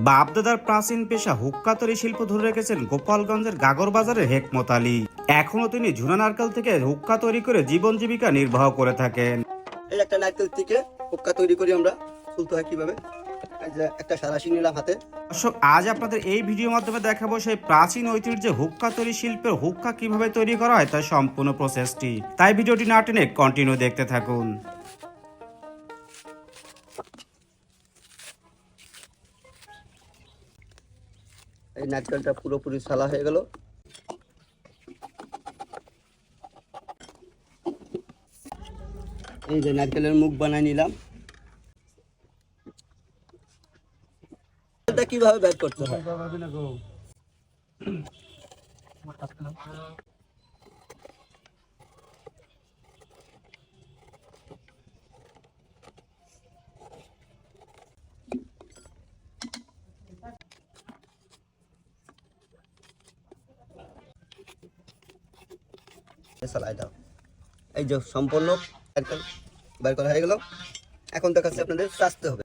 বাপদাদার প্রাচীন পেশা হুক্কা তৈরি শিল্প ধরে রেখেছেন গোপালগঞ্জের গাগর বাজারের হেকমত আলী। এখনও তিনি ঝুনা নারকেল থেকে হুক্কা তৈরি করে জীবন জীবিকা নির্বাহ করে থাকেন। এই একটা নারকেল থেকে হুক্কা তৈরি করি আমরা তুলতে হয় কীভাবে? একটা সারাশি নিলাম হাতে। দর্শক আজ আপনাদের এই ভিডিওর মাধ্যমে দেখাবো সেই প্রাচীন ঐতিহ্যে হুক্কা তৈরি শিল্পের হুক্কা কীভাবে তৈরি করা হয় তার সম্পূর্ণ প্রসেসটি। তাই ভিডিওটি না টেনে কন্টিনিউ দেখতে থাকুন। এই নারকেলটা পুরোপুরি সালা হয়ে গেল। এই যে নারকেলের মুখ বানাই নিলাম। এটা কীভাবে ব্যাগ করতে হয়? সালাই দাও। এই যে সম্পূর্ণ বের করা হয়ে গেল। এখন দেখাচ্ছি আপনাদের হবে।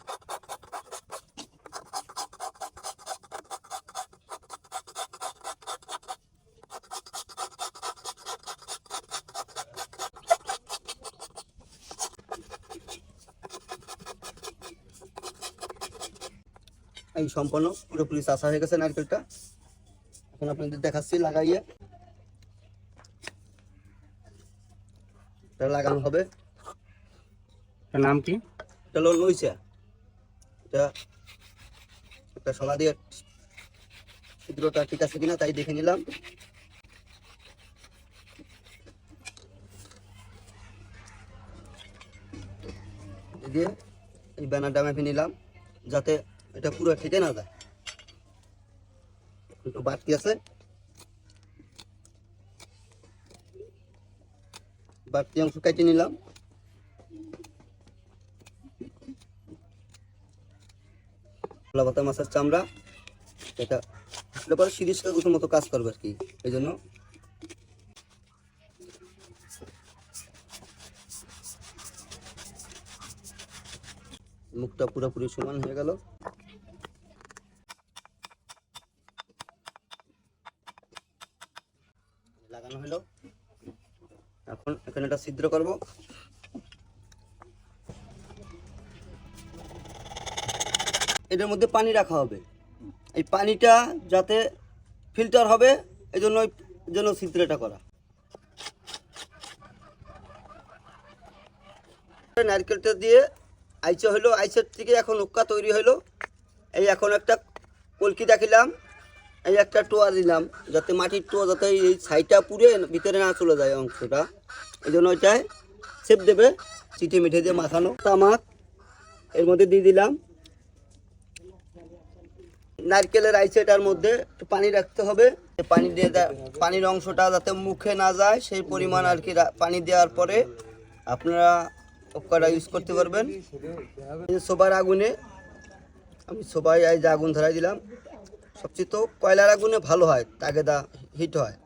সম্পূর্ণ পুরোপুরি চাষা হয়ে গেছে নারকেলটা। এখন আপনাদের দেখাচ্ছি, লাগাইয়ে। এটা লাগানো হবে। নাম কি? এটা হলো নইসা এটা একটা সোনা দিয়ে ছিদ্রটা ঠিক আছে কিনা তাই দেখে নিলাম। দিয়ে এই ব্যানারটা মেপে নিলাম যাতে এটা পুরো ফেটে না যায়। একটু বাড়তি আছে। বাড়তি অংশ কেটে নিলাম। খোলা মাছের চামড়া, এটা এটা পরে সিরিজ কাগজের মতো কাজ করবে আর কি, এই জন্য। মুখটা পুরোপুরি সমান হয়ে গেল। লাগানো হলো। এখন এখানে এটা ছিদ্র করব। এটার মধ্যে পানি রাখা হবে। এই পানিটা যাতে ফিল্টার হবে এই জন্য জন্য ছিদ্রটা করা। নারকেলটা দিয়ে আইচে হলো আইসের থেকে এখন উক্কা তৈরি হলো। এই এখন একটা কলকি দেখিলাম। এই একটা টোয়া দিলাম, যাতে মাটির টোয়া যাতে এই ছাইটা পুড়ে ভিতরে না চলে যায় অংশটা। এই জন্য ওইটায় সেপ দেবে চিঠে মিঠে দিয়ে মাখানো। তামাক এর মধ্যে দিয়ে দিলাম। নারকেলের আইসেটার মধ্যে একটু পানি রাখতে হবে। পানি দিয়ে পানির অংশটা যাতে মুখে না যায়, সেই পরিমাণ আর কি পানি দেওয়ার পরে আপনারা উপকারটা ইউজ করতে পারবেন। সোবার আগুনে, আমি সবাই যে আগুন ধরাই দিলাম। সবচেয়ে তো কয়লার আগুনে ভালো হয় তাগেদা হিট হয়।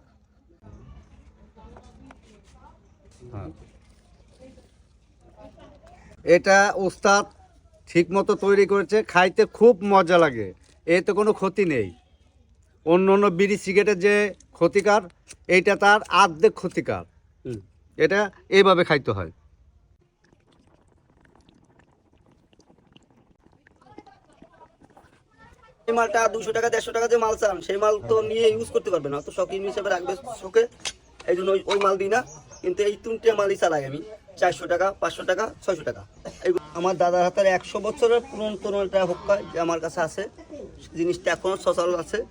এটা ওস্তাদ ঠিক মতো তৈরি করেছে খাইতে খুব মজা লাগে এতে কোনো ক্ষতি নেই। অন্য অন্য বিড়ি সিগারেটের যে ক্ষতিকার এইটা তার আর্ধেক ক্ষতিকার। এটা এইভাবে খাইতে হয়। এই মালটা দুশো টাকা, দেড়শো টাকা যে মাল চান, সেই মাল তো নিয়ে ইউজ করতে পারবে না তো শখিন হিসেবে রাখবে শোকে এই জন্য ওই- মাল দিই না, কিন্তু এই তিনটে মালই চালাই আমি। চারশো টাকা, পাঁচশো টাকা, ছয়শো টাকা। আমার দাদার হাতের একশো বছরের পুরনো পুরনো একটা হোক্কা, যে আমার কাছে আছে। জিনিসটা এখনও সচল আছে।